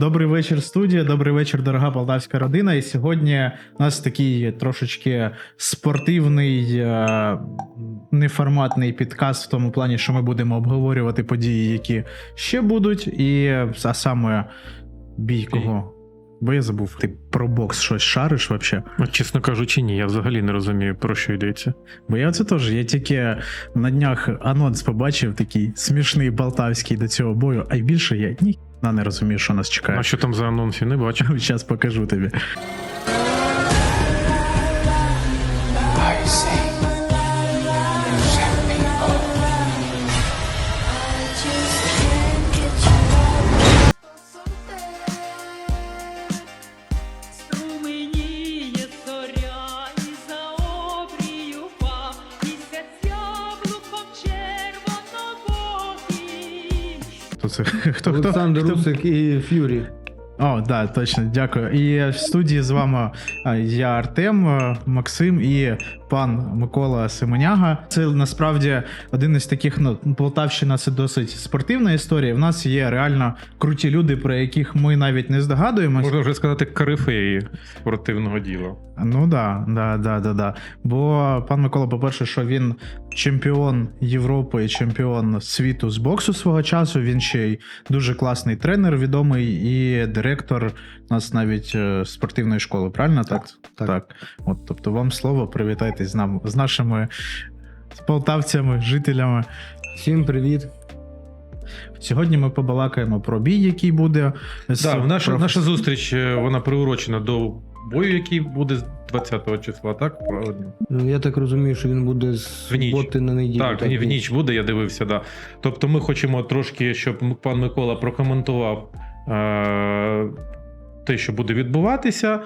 Добрий вечір, студія. Добрий вечір, дорога полтавська родина. І сьогодні у нас такий трошечки спортивний, е, неформатний підкаст в тому плані, що ми будемо обговорювати події, які ще будуть, і а саме бій кого. Бо я забув, ти про бокс щось шариш вообще? Чесно кажучи, ні, я взагалі не розумію, про що йдеться. Бо я це теж. Я тільки на днях анонс побачив, такий смішний болтавський до цього бою, а й більше я ні не розумію, що нас чекає. А що там за анонс, я не бачу. Зараз покажу тобі. Хто, хто, Олександр хто? Русик і Ф'юрі. О, да, точно, дякую. І в студії з вами я Артем, Максим і пан Микола Семеняга. Це насправді один із таких. Ну, Полтавщина це досить спортивна історія. В нас є реально круті люди, про яких ми навіть не здогадуємось. Можна вже сказати, корифеї спортивного діла. Ну да, да, да, да, да. Бо пан Микола, по-перше, що він чемпіон Європи і чемпіон світу з боксу свого часу. Він ще й дуже класний тренер, відомий і директор у нас навіть е, спортивної школи. Правильно так? так. От, тобто, вам слово, привітайтесь з нами з нашими з полтавцями, жителями. Всім привіт. Сьогодні ми побалакаємо про бій, який буде. з Да, наша, наша зустріч е, вона приурочена до бою, який буде з 20-го числа, так? Ну, Я так розумію, що він буде з суботи на неділю. Так, в ніч буде, я дивився, да. Тобто ми хочемо трошки, щоб пан Микола прокоментував е- те, що буде відбуватися,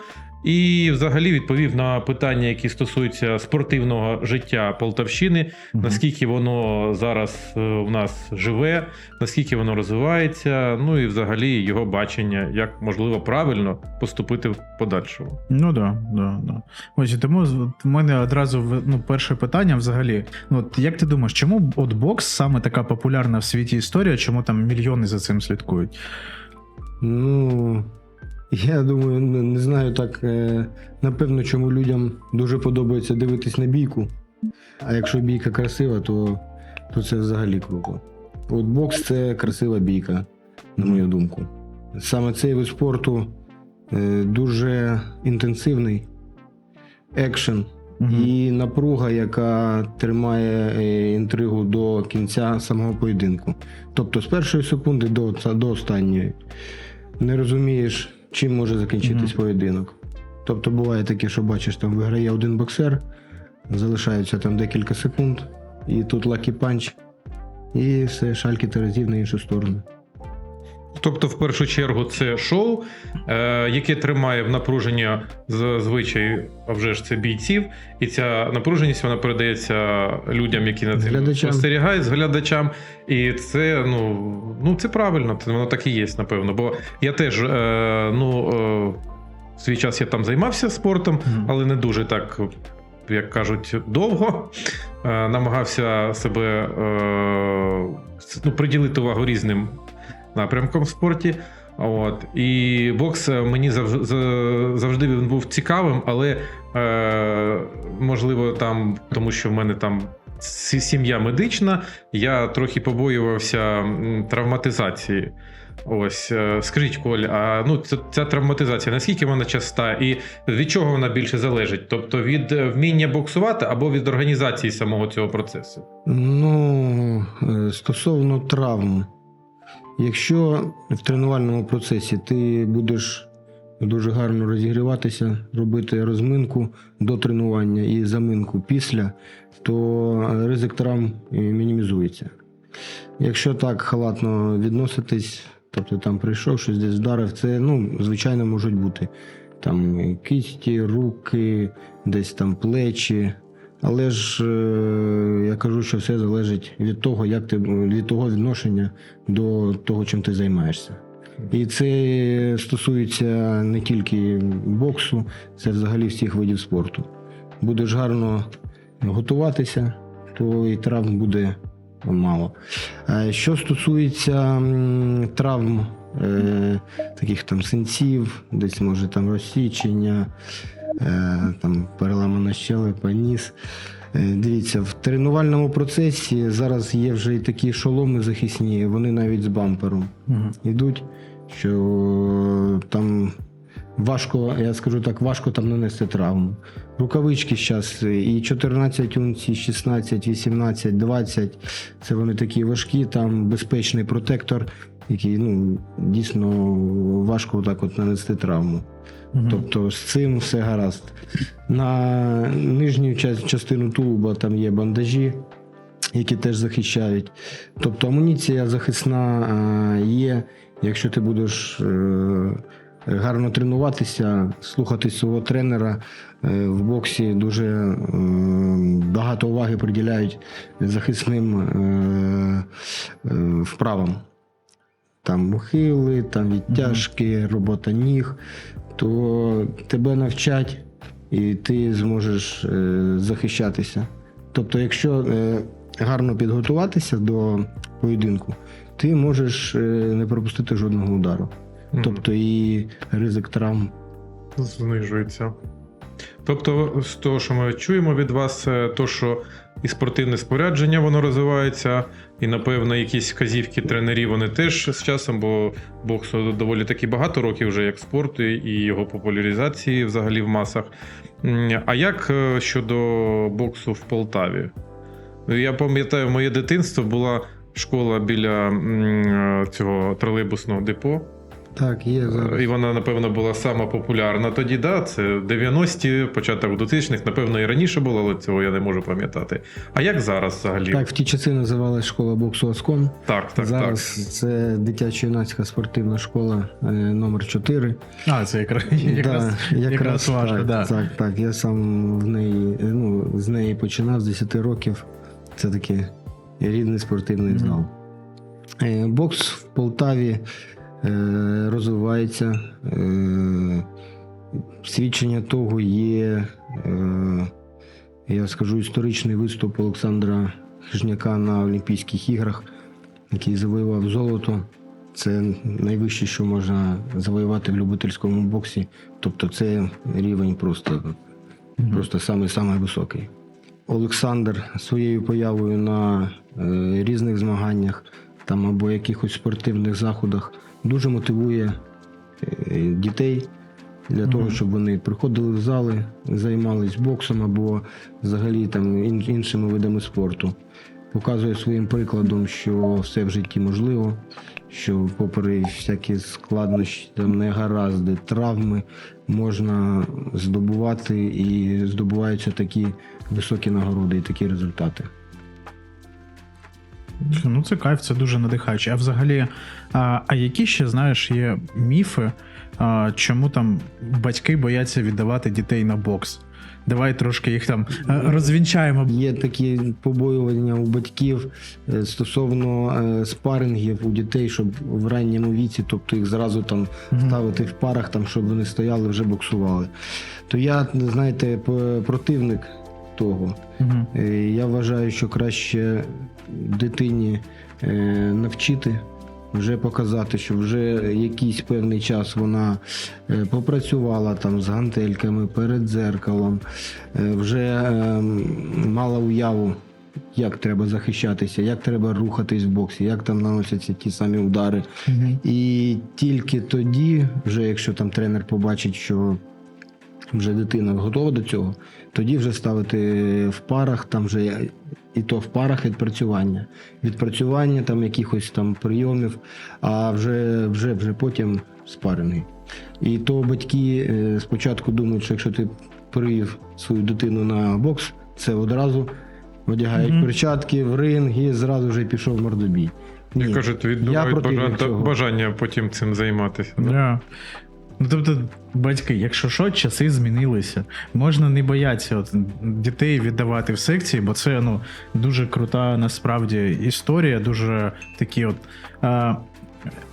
і взагалі відповів на питання, які стосуються спортивного життя Полтавщини, наскільки воно зараз е, в нас живе, наскільки воно розвивається, ну і взагалі його бачення, як можливо правильно поступити в подальшому. Ну да, да, да. Ось і тому в мене одразу ну, перше питання взагалі. Ну, от як ти думаєш, чому от бокс саме така популярна в світі історія, чому там мільйони за цим слідкують? Ну, я думаю, не, знаю так. Е, напевно, чому людям дуже подобається дивитись на бійку. А якщо бійка красива, то, то це взагалі круто. От бокс це красива бійка, на мою думку. Саме цей вид спорту е, дуже інтенсивний, екшен. Мгм. і напруга, яка тримає е, інтригу до кінця самого поєдинку. Тобто з першої секунди до, до останньої не розумієш, чим може закінчитись Мгм. поєдинок. Тобто буває таке, що бачиш, там виграє один боксер, залишається там декілька секунд, і тут лакі панч, і все, шальки терезів на іншу сторону. Тобто, в першу чергу, це шоу, е, яке тримає в напруженні зазвичай, а вже ж це бійців, і ця напруженість вона передається людям, які на Глядачам. спостерігають, з глядачам. І це ну, ну це правильно, це воно так і є, напевно. Бо я теж е, ну, е, в свій час я там займався спортом, але не дуже так, як кажуть, довго. Е, намагався себе е, ну, приділити увагу різним напрямком в спорті. От. І бокс е, мені зав- завжди він був цікавим, але е, можливо, там, тому що в мене там сім'я медична, я трохи побоювався травматизації. Ось, е, скажіть, Коль, а ну ця, ця травматизація, наскільки вона часта, і від чого вона більше залежить? Тобто від е, вміння боксувати або від організації самого цього процесу? Ну, стосовно травм, якщо в тренувальному процесі ти будеш дуже гарно розігріватися, робити розминку до тренування і заминку після, то ризик травм е, мінімізується. Якщо так халатно відноситись, тобто там прийшов, щось десь вдарив, це ну, звичайно можуть бути там кисті, руки, десь там плечі. Але ж е, я кажу, що все залежить від того, як ти від того відношення до того, чим ти займаєшся. І це стосується не тільки боксу, це взагалі всіх видів спорту. Будеш гарно готуватися, то і травм буде мало. Що стосується травм е, таких там синців, десь може там розсічення, там переламана щелепа, ніс. Е, Дивіться, в тренувальному процесі зараз є вже і такі шоломи захисні, вони навіть з бампером йдуть, що там важко, я скажу так, важко там нанести травму. Рукавички зараз і 14 унцій, і 16, 18, 20. Це вони такі важкі, там безпечний протектор, який ну, дійсно важко так от нанести травму. Мгм. Тобто з цим все гаразд. На нижню частину тулуба там є бандажі, які теж захищають. Тобто амуніція захисна є. Якщо ти будеш е, гарно тренуватися, слухати свого тренера е, в боксі, дуже е, багато уваги приділяють захисним вправам. Там ухили, там відтяжки, робота ніг, то тебе навчать і ти зможеш е, захищатися. Тобто, якщо е, гарно підготуватися до поєдинку, ти можеш е, не пропустити жодного удару. Тобто і ризик травм. знижується. Тобто, з того, що ми чуємо від вас, то, що і спортивне спорядження воно розвивається, і, напевно, якісь вказівки тренерів вони теж з часом, бо боксу доволі таки багато років вже як спорту і його популяризації взагалі в масах. А як е, щодо боксу в Полтаві? Я пам'ятаю, моє дитинство була школа біля цього тролейбусного депо. Так, є зараз. І вона, напевно, була сама популярна тоді, да, це 90-ті, початок 2000-х, напевно, і раніше було, але цього я не можу пам'ятати. А як зараз взагалі? Так, в ті часи називалась школа боксу Оском. так, так. зараз так. це дитячо-юнацька спортивна школа е, номер 4 А, це якраз, якраз, да, якраз важко, так, да. так, так. Я сам в неї, е, ну, з неї починав з 10 років. Це такий рідний спортивний Мгм. зал. Е, Бокс в Полтаві е, розвивається. Е, свідчення того є, е, я скажу, історичний виступ Олександра Хижняка на Олімпійських іграх, який завоював золото. Це найвище, що можна завоювати в любительському боксі. Тобто це рівень просто, просто самий самий високий. Олександр своєю появою на е, різних змаганнях там або якихось спортивних заходах дуже мотивує е, дітей для того, щоб вони приходили в зали, займались боксом або взагалі там іншими видами спорту. Показує своїм прикладом, що все в житті можливо, що попри всякі складнощі, там негаразди, травми можна здобувати і здобуваються такі високі нагороди і такі результати. Ну, це кайф, це дуже надихаюче. А взагалі, а, а які ще, знаєш, є міфи, а, чому там батьки бояться віддавати дітей на бокс? Давай трошки їх там розвінчаємо. Є такі побоювання у батьків е, стосовно е, спарингів у дітей, щоб в ранньому віці, тобто їх зразу там ставити в парах, там, щоб вони стояли, вже боксували. То я, знаєте, противник того. Е, Я вважаю, що краще дитині е, навчити, вже показати, що вже якийсь певний час вона е, попрацювала там з гантельками перед дзеркалом, вже е, мала уяву. Як треба захищатися, як треба рухатись в боксі, як там наносяться ті самі удари. Мгм. І тільки тоді, вже якщо там тренер побачить, що вже дитина готова до цього, тоді вже ставити в парах, там вже і то в парах відпрацювання. Відпрацювання там якихось там прийомів, а вже, вже, вже потім спарені. І то батьки е, спочатку думають, що якщо ти привів свою дитину на бокс, це одразу одягають Мгм. перчатки в ринг і зразу вже пішов мордобій. Ні. кажуть, відбувають бажання, бажання потім цим займатися. да? Ну, тобто, батьки, якщо що, часи змінилися. Можна не боятися от, дітей віддавати в секції, бо це ну, дуже крута насправді історія, дуже такі от. А,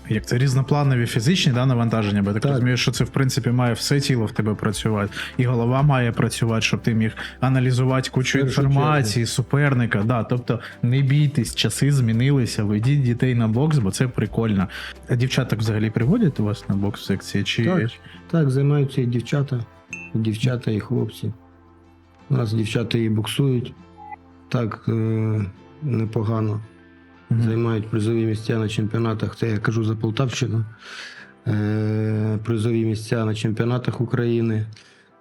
як це різнопланові фізичні да, навантаження, бо я так, Так. розумію, що це в принципі має все тіло в тебе працювати, і голова має працювати, щоб ти міг аналізувати кучу В першу інформації, суперника. Да, тобто не бійтесь, часи змінилися, ведіть дітей на бокс, бо це прикольно. А дівчаток взагалі приводять у вас на бокс секції? Чи Так. Так, займаються і дівчата, і дівчата, і хлопці. У нас дівчата і боксують так е, непогано. Займають призові місця на чемпіонатах. Це я кажу за Полтавщину. Е, призові місця на чемпіонатах України.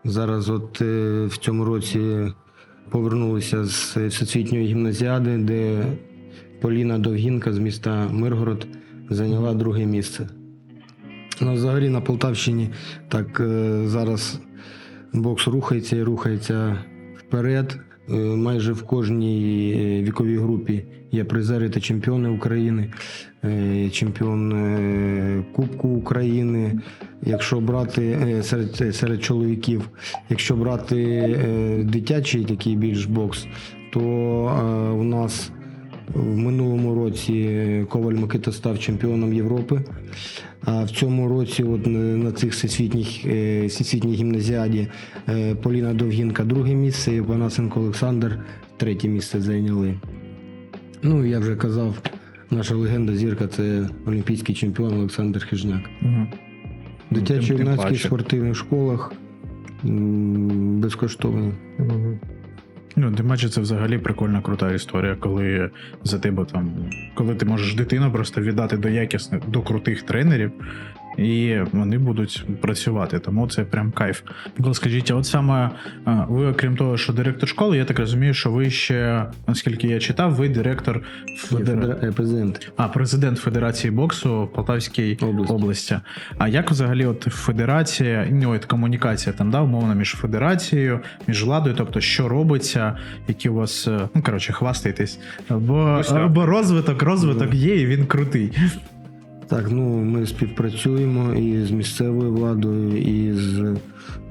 Зараз, от е, в цьому році повернулися з всесвітньої гімназіади, де Поліна Довгінка з міста Миргород зайняла друге місце. Ну, взагалі на Полтавщині так е, зараз бокс рухається і рухається вперед. Е, Майже в кожній е, віковій групі є призери та чемпіони України, е, чемпіон Кубку України. Якщо брати серед, серед чоловіків, якщо брати дитячий такий більш бокс, то у нас в минулому році Коваль Микита став чемпіоном Європи. А в цьому році, от на цих всесвітніх, е, всесвітній гімназіаді, е, Поліна Довгінка друге місце, і Панасенко Олександр третє місце зайняли. Ну, я вже казав, наша легенда зірка це олімпійський чемпіон Олександр Хижняк. Мгм. Дитячо Тим- тим юнацьких спортивних школах безкоштовно. Ну, тим паче це взагалі прикольна крута історія, коли за тебе там, коли ти можеш дитину просто віддати до якісних, до крутих тренерів, і вони будуть працювати. Тому це прям кайф. Коли скажіть, а от саме ви, окрім того, що директор школи, я так розумію, що ви ще, наскільки я читав, ви директор федера... Федера- е, Президент. А, президент Федерації боксу в Полтавській Області. області. А як взагалі от федерація, ну от комунікація там, да, умовно, між федерацією, між владою, тобто що робиться, які у вас, е, ну коротше, хвастайтесь. Бо, Ну, бо розвиток, розвиток є, і він крутий. Так, ну ми співпрацюємо і з місцевою владою, і з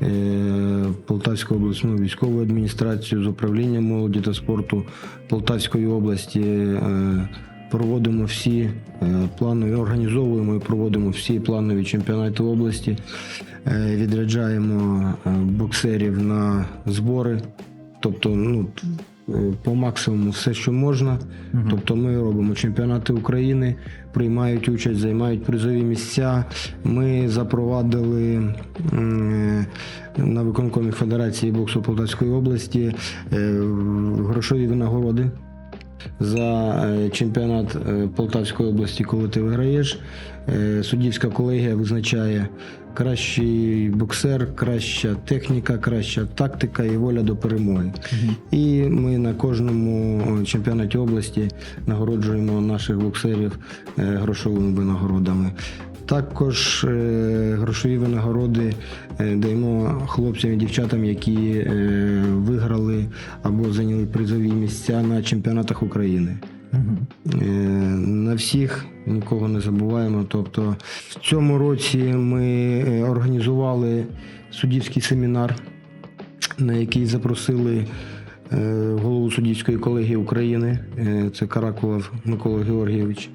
е, Полтавською обласною військовою адміністрацією, з управлінням молоді та спорту Полтавської області. Е, проводимо всі е, планові, організовуємо і проводимо всі планові чемпіонати області. Е, відряджаємо е, боксерів на збори. Тобто, ну, по максимуму все, що можна. Мгм. Тобто ми робимо чемпіонати України, приймають участь, займають призові місця. Ми запровадили на виконкомі Федерації боксу Полтавської області е, грошові винагороди. За е, чемпіонат е, Полтавської області, коли ти виграєш, е, суддівська колегія визначає кращий боксер, краща техніка, краща тактика і воля до перемоги. І ми на кожному чемпіонаті області нагороджуємо наших боксерів е, грошовими винагородами. Також е, грошові винагороди е, даємо хлопцям і дівчатам, які е, виграли або зайняли призові місця на чемпіонатах України. Е, На всіх нікого не забуваємо. Тобто, в цьому році ми е, організували суддівський семінар, на який запросили е, голову суддівської колегії України, це Каракулов Микола Георгійович,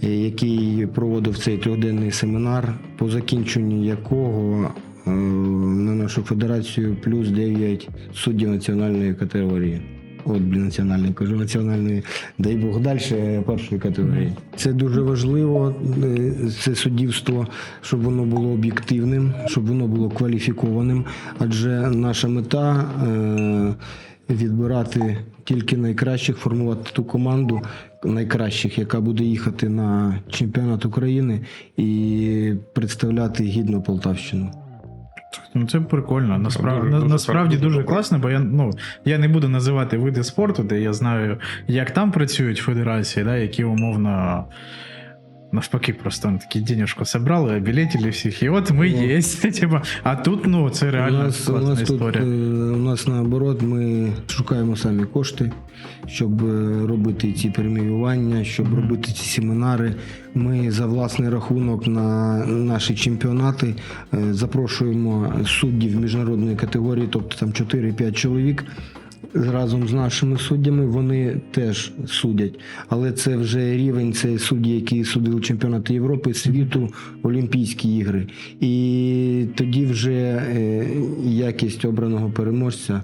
який проводив цей трьохденний семінар, по закінченню якого на нашу федерацію плюс 9 суддів національної категорії. От, блін, національної кажу, національної, дай Бог далі першої категорії. Це дуже важливо, е, це суддівство, щоб воно було об'єктивним, щоб воно було кваліфікованим. Адже наша мета е, відбирати тільки найкращих, формувати ту команду найкращих, яка буде їхати на чемпіонат України і представляти гідно Полтавщину. Ну, це прикольно. Насправді, Дуже- на- дуже насправді круто. дуже класно, бо я ну я не буду називати види спорту, де я знаю, як там працюють федерації, да, які умовно. Навпаки, просто такі денежку собрали, обілетили всіх, і от ми Ну. є. Типа, а тут ну це У реально нас, у нас історія. е, у нас наоборот, ми шукаємо самі кошти, щоб е, робити ці преміювання, щоб Мгм. робити ці семінари. Ми за власний рахунок на наші чемпіонати е, запрошуємо суддів міжнародної категорії, тобто там 4-5 чоловік. Разом з нашими суддями вони теж судять. Але це вже рівень це судді, які судили чемпіонати Європи, світу, Олімпійські ігри. І тоді вже е, якість обраного переможця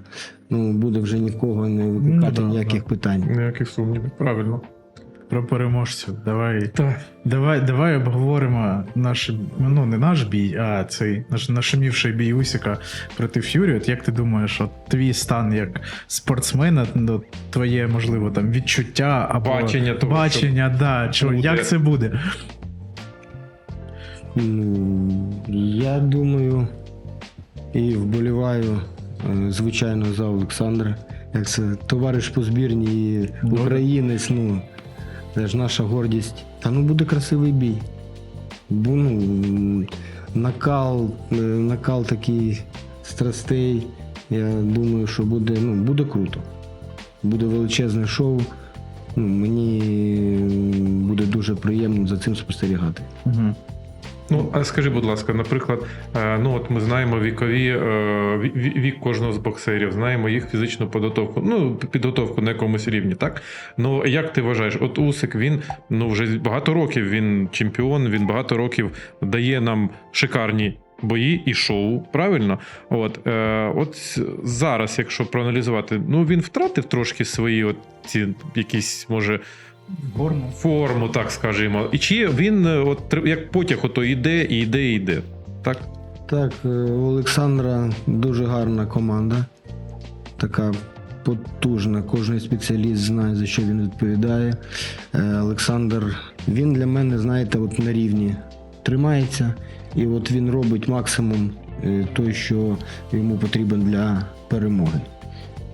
ну, буде вже нікого не викликати Ну, да, ніяких да. питань. Ніяких сумнівів, правильно. Про переможців. Давай. Так. Давай, давай обговоримо наш, ну не наш бій, а цей наш нашумівший бій Усіка проти Ф'юрі. От як ти думаєш, от твій стан як спортсмена, ну, твоє можливо там відчуття або Бачення того, бачення, да, чого, буде. як це буде? Ну, я думаю і вболіваю, е, звичайно, за Олександра. Як це товариш по збірні і українець, ну це ж наша гордість. Та ну буде красивий бій. Бо, ну, накал, е, накал такий страстей. Я думаю, що буде, ну, буде круто. Буде величезне шоу. Ну, мені буде дуже приємно за цим спостерігати. Угу. Ну, а скажи, будь ласка, наприклад, е, ну от ми знаємо вікові е, ві- ві- вік кожного з боксерів, знаємо їх фізичну підготовку, ну підготовку на якомусь рівні, так? Ну як ти вважаєш, от Усик він ну вже багато років він чемпіон, він багато років дає нам шикарні. Бої і шоу, правильно? От, е, от зараз, якщо проаналізувати, ну він втратив трошки свої от ці якісь, може, Форму. форму, так скажімо. І чи він е, от як потяг, ото йде, і йде, і йде. Так? Так, е, у Олександра дуже гарна команда. Така потужна. Кожен спеціаліст знає, за що він відповідає. Е, Олександр, він для мене, знаєте, от на рівні тримається. І от він робить максимум той, що йому потрібен для перемоги.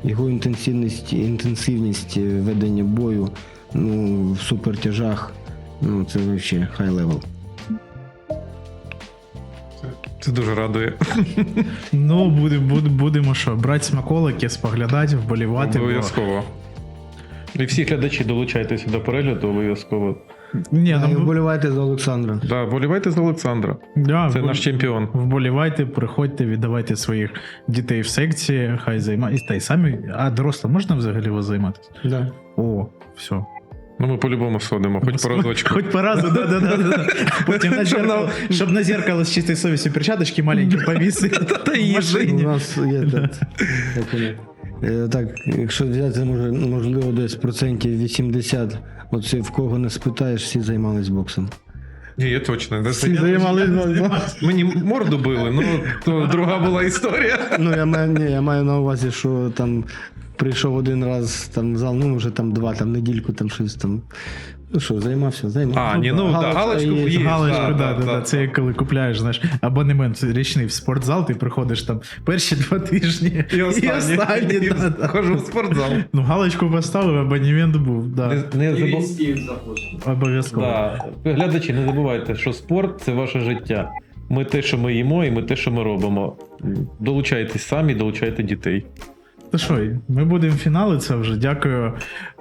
Його інтенсивність, інтенсивність ведення бою ну, в супертяжах, ну, це взагалі хай левел. Це дуже радує. Ну, буде, буде, будемо що, брати смаколики, споглядати, вболівати. бо- Обов'язково. І всі глядачі долучайтеся до перегляду, обов'язково. Ні, ну, вболівайте за Олександра. Да, болівайте за Олександра. да, Це вболі- наш чемпіон. Вболівайте, приходьте, віддавайте своїх дітей в секції, хай займаються. Та й самі, а дорослим можна взагалі вас займатися? Да. О, все. Ну, ми по-любому сходимо, хоч по разочку. Хоч по разу, да, да, да, да. Потім на зеркало, щоб на зеркало з чистою совістю перчаточки маленькі повісити. Та У нас є так. Е, Так, якщо взяти, може, можливо, десь процентів 80, оце в кого не спитаєш, всі займались боксом. Ні, я точно. не Всі знаю. займались боксом. Мені морду били, ну то друга була історія. Ну, я маю, ні, я маю на увазі, що там прийшов один раз там в зал, ну вже там два, там недільку, там щось там. Ну що, займався, займався. А, ні, ну, да, галочку є. є. Галочку, да, да, да, да, да. да. Це як коли купляєш, знаєш, абонемент річний в спортзал, ти приходиш там перші два тижні І останні. і да, да. Хожу в спортзал. Ну, галочку поставив, абонемент був, да. Не, не забув. Обов'язково. Да. Глядачі, не забувайте, що спорт це ваше життя. Ми те, що ми їмо, і ми те, що ми робимо. Долучайтесь самі, долучайте дітей. То що, ми будемо фіналитися вже. Дякую,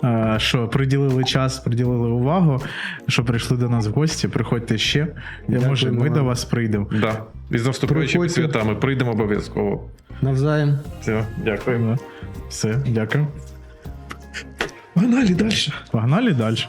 е, що приділили час, приділили увагу, що прийшли до нас в гості. Приходьте ще. Я, Дякую може, ми вам. до вас прийдемо. Да. І з наступаючими святами прийдемо обов'язково. Навзаєм. Все, дякую. Да. Все, дякую. Погнали далі. Погнали далі.